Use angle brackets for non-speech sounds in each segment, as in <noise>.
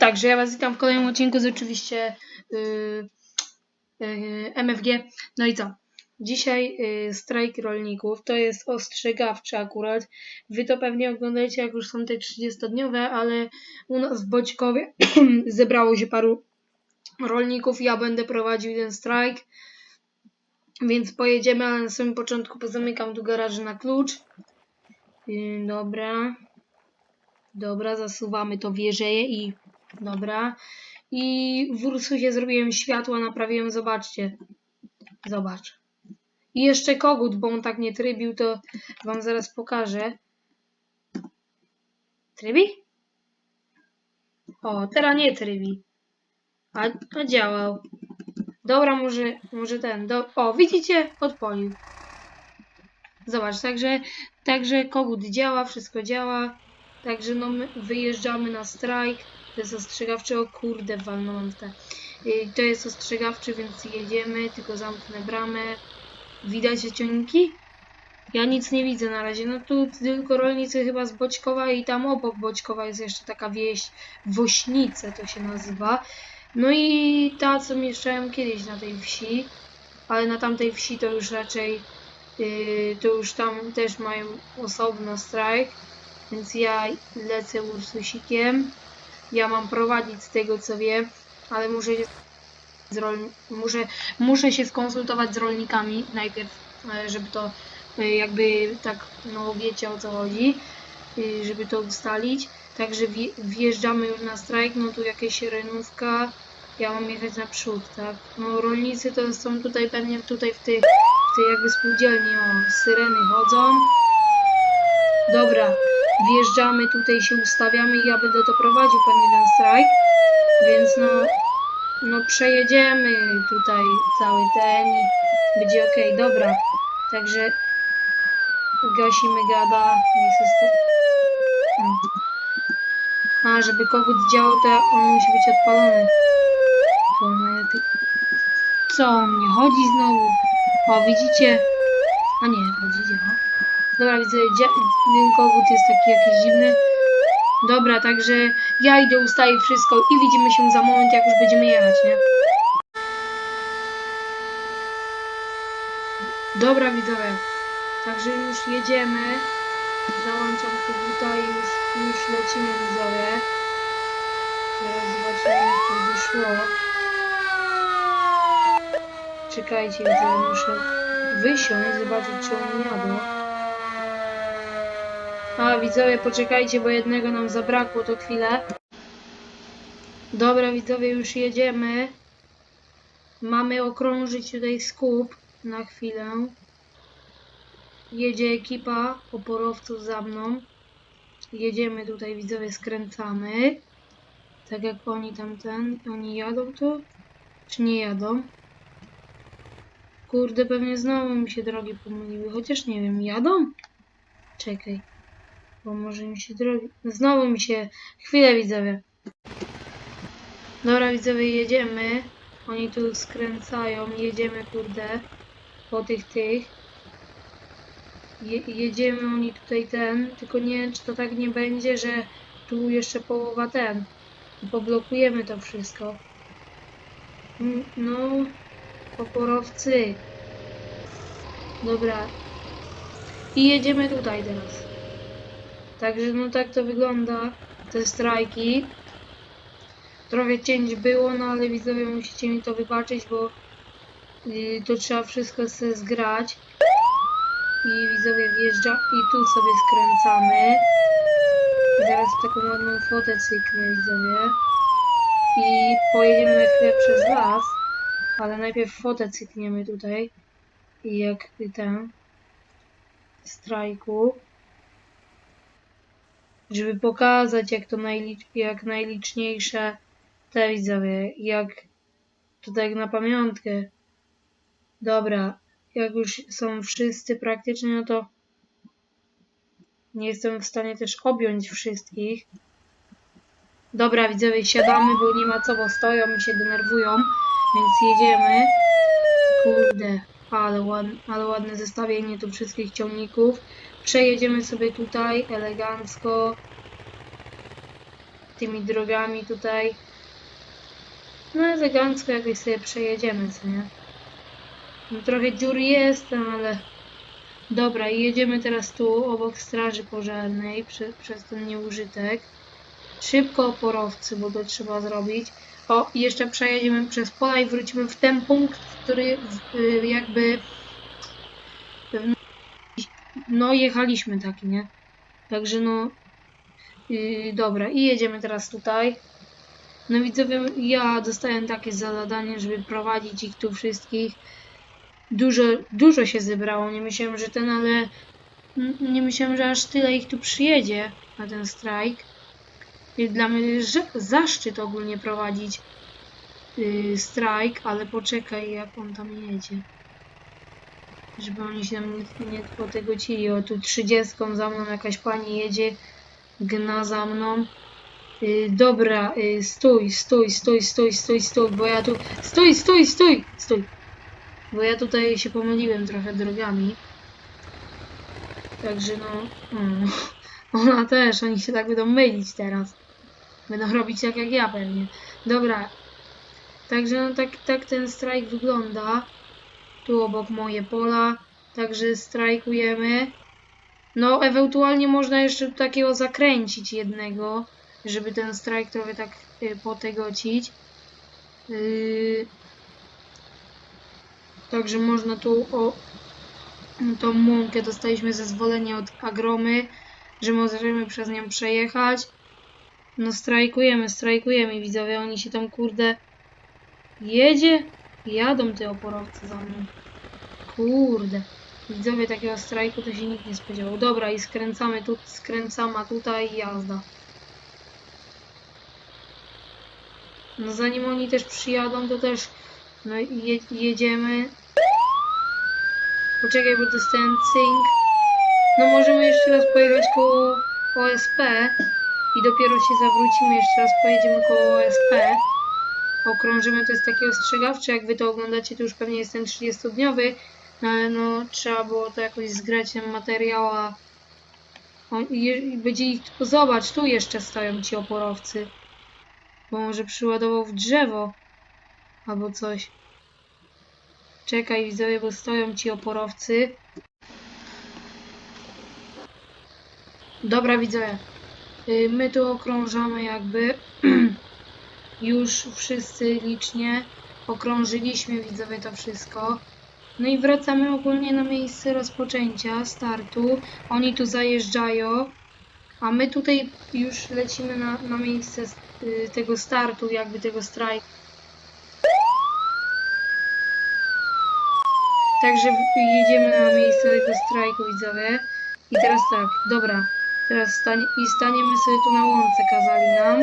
Także ja Was witam w kolejnym odcinku z oczywiście yy, yy, MFG. No i co? Dzisiaj yy, strajk rolników. To jest ostrzegawczy akurat. Wy to pewnie oglądacie, jak już są te 30-dniowe, ale u nas w Boćkowie <clears throat> zebrało się paru rolników. Ja będę prowadził ten strajk. Więc pojedziemy, ale na samym początku pozamykam tu garaż na klucz. Yy, dobra. Dobra, zasuwamy to wieżeje i dobra. I w Ursusie zrobiłem światła, naprawiłem, zobaczcie. Zobacz. I jeszcze kogut, bo on tak nie trybił, to wam zaraz pokażę. Trybi? O, teraz nie trybi. A, a działał. Dobra, może, może ten. Do, o, widzicie? Odpalił. Zobacz, także, także kogut działa, wszystko działa. Także no my wyjeżdżamy na strajk. To jest ostrzegawczy, o kurde, walnąłem te. Y, To jest ostrzegawczy, więc jedziemy, tylko zamknę bramę. Widać te ciągniki? Ja nic nie widzę na razie. No tu tylko rolnicy chyba z Boćkowa i tam obok Boćkowa jest jeszcze taka wieś, Wośnice to się nazywa. No i ta, co mieszkałem kiedyś na tej wsi, ale na tamtej wsi to już raczej, yy, to już tam też mają osobno strajk. Więc ja lecę Ursusikiem. Ja mam prowadzić z tego co wiem, ale muszę się, z rol... muszę, muszę się skonsultować z rolnikami najpierw, e, żeby to e, jakby tak, no wiecie o co chodzi, e, żeby to ustalić. Także wje- wjeżdżamy już na strajk, no tu jakieś renówka, ja mam jechać naprzód, tak. No rolnicy to są tutaj pewnie tutaj w tych, w tej jakby spółdzielni, o, syreny chodzą. Dobra, wjeżdżamy, tutaj się ustawiamy i ja będę to prowadził pewnie ten strajk, więc no, no przejedziemy tutaj cały ten i będzie ok, dobra, także gasimy gada. A, żeby kogut działał, to on musi być odpalony. Co o mnie chodzi znowu? O, widzicie? A nie, chodzi, działa. Dobra, widzę, ten kogut jest taki jakiś dziwny. Dobra, także ja idę ustawić wszystko i widzimy się za moment, jak już będziemy jechać, nie? Dobra, widzowie. Także już jedziemy. Załączam koguta i już, już lecimy, widzowie. Zaraz zobaczymy, jak to wyszło. Czekajcie, widzowie, muszę wysiąść, zobaczyć, czy on jadą. A widzowie, poczekajcie, bo jednego nam zabrakło to chwilę. Dobra, widzowie, już jedziemy. Mamy okrążyć tutaj skup na chwilę. Jedzie ekipa oporowców za mną. Jedziemy tutaj, widzowie, skręcamy. Tak jak oni tamten, oni jadą tu? Czy nie jadą? Kurde, pewnie znowu mi się drogi pomyliły, chociaż nie wiem, jadą? Czekaj. Bo może mi się drogi... Znowu mi się... Chwilę widzowie. Dobra widzowie, jedziemy. Oni tu skręcają. Jedziemy kurde. Po tych tych. Je, jedziemy oni tutaj ten. Tylko nie wiem czy to tak nie będzie, że tu jeszcze połowa ten. Poblokujemy to wszystko. Mm, No... Poporowcy. Dobra. I jedziemy tutaj teraz. Także no tak to wygląda, te strajki. Trochę cięć było, no ale widzowie musicie mi to wybaczyć, bo yy, to trzeba wszystko sobie zgrać. I widzowie wjeżdża i tu sobie skręcamy. Zaraz taką ładną fotę cyknę widzowie. I pojedziemy na chwilę przez las, ale najpierw fotę cykniemy tutaj. I jak ten strajku żeby pokazać jak to jak najliczniejsze te widzowie, jak to tak na pamiątkę. Dobra, jak już są wszyscy praktycznie, no to nie jestem w stanie też objąć wszystkich. Dobra, widzowie, siadamy, bo nie ma co, bo stoją i się denerwują, więc jedziemy. Kurde, ale, ład, ale ładne zestawienie tu wszystkich ciągników. Przejedziemy sobie tutaj elegancko. tymi drogami tutaj. No elegancko jakoś sobie przejedziemy, co nie? No, trochę dziur jest, ale... Dobra, jedziemy teraz tu obok straży pożarnej prze, przez ten nieużytek. Szybko oporowcy, bo to trzeba zrobić. O, jeszcze przejedziemy przez pola i wrócimy w ten punkt, który w, y, jakby... No, jechaliśmy taki, nie? Także no... Yy, dobra, i jedziemy teraz tutaj. No widzowie, ja dostałem takie zadanie, żeby prowadzić ich tu wszystkich. Dużo, dużo się zebrało, nie myślałem, że ten, ale... Nie myślałem, że aż tyle ich tu przyjedzie na ten strajk. I dla mnie zaszczyt ogólnie prowadzić yy, strajk, ale poczekaj jak on tam jedzie. Żeby oni się nie, nie potegocili. O tu trzydziestką za mną jakaś pani jedzie, gna za mną. Yy, dobra, yy, stój, stój, stój, stój, stój, stój, bo ja tu... Stój, stój, stój, stój! Bo ja tutaj się pomyliłem trochę drogami. Także no... Mm, <laughs> ona też, oni się tak będą mylić teraz. Będą robić tak jak ja pewnie. Dobra. Także no tak, tak ten strajk wygląda. Tu obok moje pola. Także strajkujemy. No, ewentualnie można jeszcze takiego zakręcić jednego, żeby ten strajk trochę tak y, potegocić. Yy, Także można tu o tą łąkę dostaliśmy zezwolenie od Agromy, że możemy przez nią przejechać. No strajkujemy, strajkujemy widzowie, oni się tam kurde jedzie, jadą te oporowcy za mną. Kurde. Widzowie takiego strajku to się nikt nie spodziewał. Dobra i skręcamy tu, skręcamy a tutaj i jazda. No zanim oni też przyjadą, to też no je, jedziemy. Poczekaj, bo dostałem cynk. No możemy jeszcze raz pojechać koło OSP i dopiero się zawrócimy, jeszcze raz pojedziemy koło OSP. Okrążymy, to jest takie ostrzegawcze, jak wy to oglądacie, to już pewnie jest ten 30-dniowy, no ale no trzeba było to jakoś zgrać ten materiał, a on, będzie ich, zobacz, tu jeszcze stoją ci oporowcy, bo może przyładował w drzewo albo coś. Czekaj widzowie, bo stoją ci oporowcy. Dobra widzowie, y, my tu okrążamy jakby <clears throat> już wszyscy licznie okrążyliśmy widzowie to wszystko. No i wracamy ogólnie na miejsce rozpoczęcia startu. Oni tu zajeżdżają, a my tutaj już lecimy na, na miejsce y, tego startu, jakby tego strajku. Także jedziemy na miejsce tego strajku, widzowie. I teraz tak, dobra. Teraz stanie, i staniemy sobie tu na łące, kazali nam.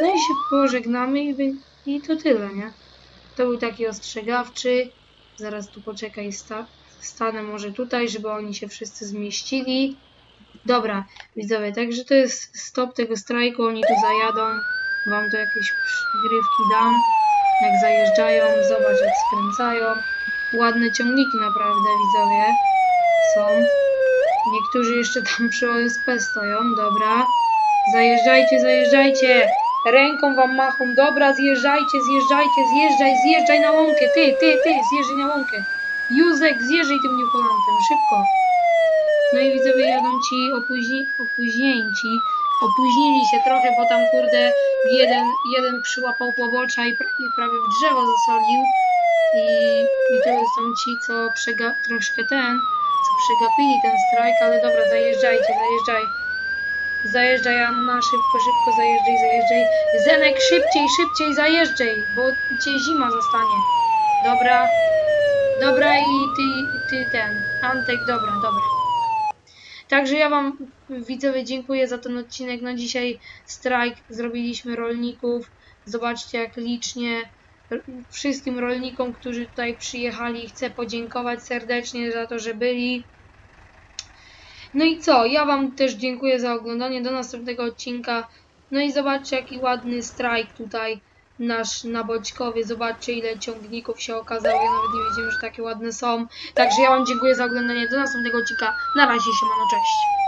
No i się pożegnamy i, i to tyle, nie? To był taki ostrzegawczy. Zaraz tu poczekaj, sta, stanę może tutaj, żeby oni się wszyscy zmieścili. Dobra, widzowie, także to jest stop tego strajku. Oni tu zajadą. Wam tu jakieś grywki dam. Jak zajeżdżają, zobacz jak skręcają. Ładne ciągniki naprawdę, widzowie, są. Niektórzy jeszcze tam przy OSP stoją, dobra. Zajeżdżajcie, zajeżdżajcie. Ręką wam machą, dobra, zjeżdżajcie, zjeżdżajcie, zjeżdżaj, zjeżdżaj na łąkę. Ty, ty, ty, zjeżdżaj na łąkę. Józek, zjeżdżaj tym Newfoundlandem, szybko. No i widzowie jadą ci opóźni, opóźnięci. Opóźnili się trochę, bo tam kurde jeden, jeden przyłapał pobocza i, pra- i prawie w drzewo zasolił. I, I to są ci, co przega troszkę ten, co przegapili ten strajk, ale dobra, zajeżdżajcie, zajeżdżaj. Zajeżdżaj Anna, szybko, szybko zajeżdżaj, zajeżdżaj. Zenek, szybciej, szybciej zajeżdżaj, bo cię zima zostanie. Dobra, dobra i ty, ty ten, Antek, dobra, dobra. Także ja Wam, widzowie, dziękuję za ten odcinek. No dzisiaj strajk zrobiliśmy rolników. Zobaczcie, jak licznie wszystkim rolnikom, którzy tutaj przyjechali, chcę podziękować serdecznie za to, że byli. No i co? Ja Wam też dziękuję za oglądanie. Do następnego odcinka. No i zobaczcie, jaki ładny strajk tutaj nasz na Boćkowie. Zobaczcie, ile ciągników się okazało. Ja nawet nie wiedziałem, że takie ładne są. Także ja Wam dziękuję za oglądanie. Do następnego odcinka. Na razie, siemano, cześć.